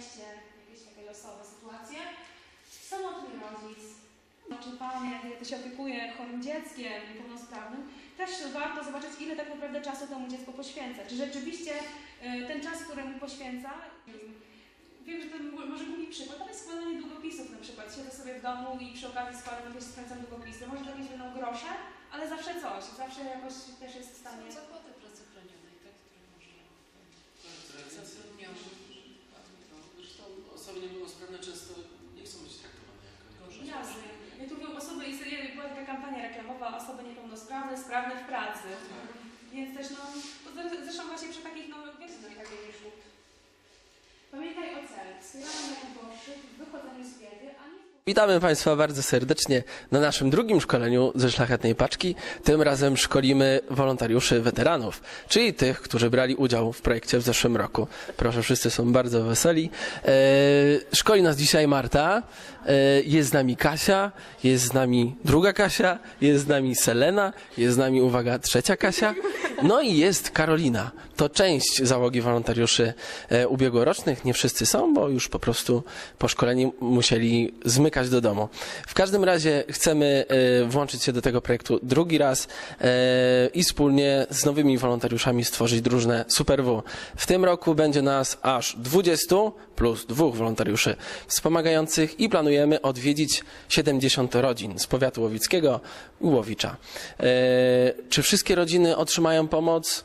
nieszczęście, jakieś takie losowe sytuacje. Samotny rodzic, czy pan, jak się opiekuje chorym dzieckiem, niepełnosprawnym, też warto zobaczyć, ile tak naprawdę czasu temu dziecku poświęca. Czy rzeczywiście y, ten czas, który mu poświęca, wiem, że to może głupi przykład, ale składanie długopisów na przykład. Siedzę sobie w domu i przy okazji składam jakieś skręcam długopisy. Może to jakieś będą grosze, ale zawsze coś. Zawsze jakoś też jest w stanie. Zakłady pracy chronionej, pracy. Więc też no, zresztą właśnie przy takich no wiecie, na takie ślub. Pamiętaj o celu. Wspieramy najuboższych w wychodzeniu z biedy, a nie Witamy Państwa bardzo serdecznie na naszym drugim szkoleniu ze Szlachetnej Paczki. Tym razem szkolimy wolontariuszy weteranów, czyli tych, którzy brali udział w projekcie w zeszłym roku. Proszę, wszyscy są bardzo weseli. E, szkoli nas dzisiaj Marta, e, jest z nami Kasia, jest z nami druga Kasia, jest z nami Selena, jest z nami, uwaga, trzecia Kasia, no i jest Karolina. To część załogi wolontariuszy e, ubiegłorocznych. Nie wszyscy są, bo już po prostu po szkoleniu musieli zmykać do domu. W każdym razie chcemy e, włączyć się do tego projektu drugi raz e, i wspólnie z nowymi wolontariuszami stworzyć drużynę Super W. W tym roku będzie nas aż 20 plus dwóch wolontariuszy wspomagających i planujemy odwiedzić 70 rodzin z powiatu łowickiego Łowicza. E, Czy wszystkie rodziny otrzymają pomoc?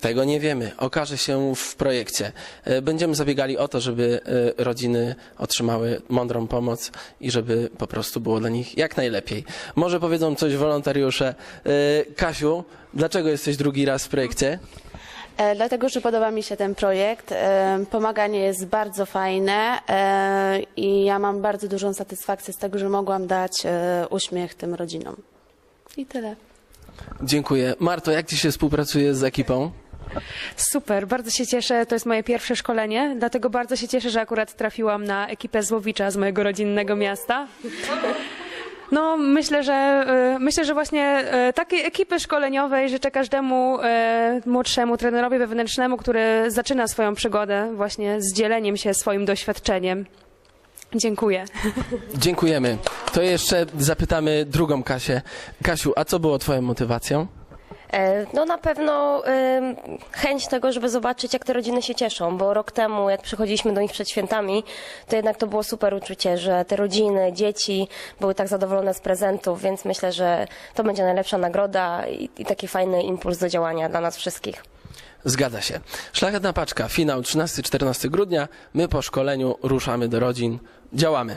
Tego nie wiemy. Okaże się w projekcie. E, Będziemy zabiegali o to, żeby e, rodziny otrzymały mądrą pomoc i żeby po prostu było dla nich jak najlepiej. Może powiedzą coś wolontariusze. Kasiu, dlaczego jesteś drugi raz w projekcie? E, Dlatego, że podoba mi się ten projekt. E, Pomaganie jest bardzo fajne e, i ja mam bardzo dużą satysfakcję z tego, że mogłam dać uśmiech tym rodzinom. I tyle. Dziękuję. Marto, jak ci się współpracuje z ekipą? Super, bardzo się cieszę. To jest moje pierwsze szkolenie, dlatego bardzo się cieszę, że akurat trafiłam na ekipę Złowicza z mojego rodzinnego miasta. No, myślę, że y, myślę, że właśnie y, takiej ekipy szkoleniowej życzę każdemu y, młodszemu trenerowi wewnętrznemu, który zaczyna swoją przygodę właśnie z dzieleniem się swoim doświadczeniem. Dziękuję. Dziękujemy. To jeszcze zapytamy drugą Kasię. Kasiu, a co było twoją motywacją? E, No na pewno chęć tego, żeby zobaczyć, jak te rodziny się cieszą, bo rok temu, jak przychodziliśmy do nich przed świętami, to jednak to było super uczucie, że te rodziny, dzieci były tak zadowolone z prezentów, więc myślę, że to będzie najlepsza nagroda i, i taki fajny impuls do działania dla nas wszystkich. Zgadza się. Szlachetna paczka, finał 13-14 grudnia. My po szkoleniu ruszamy do rodzin. Działamy.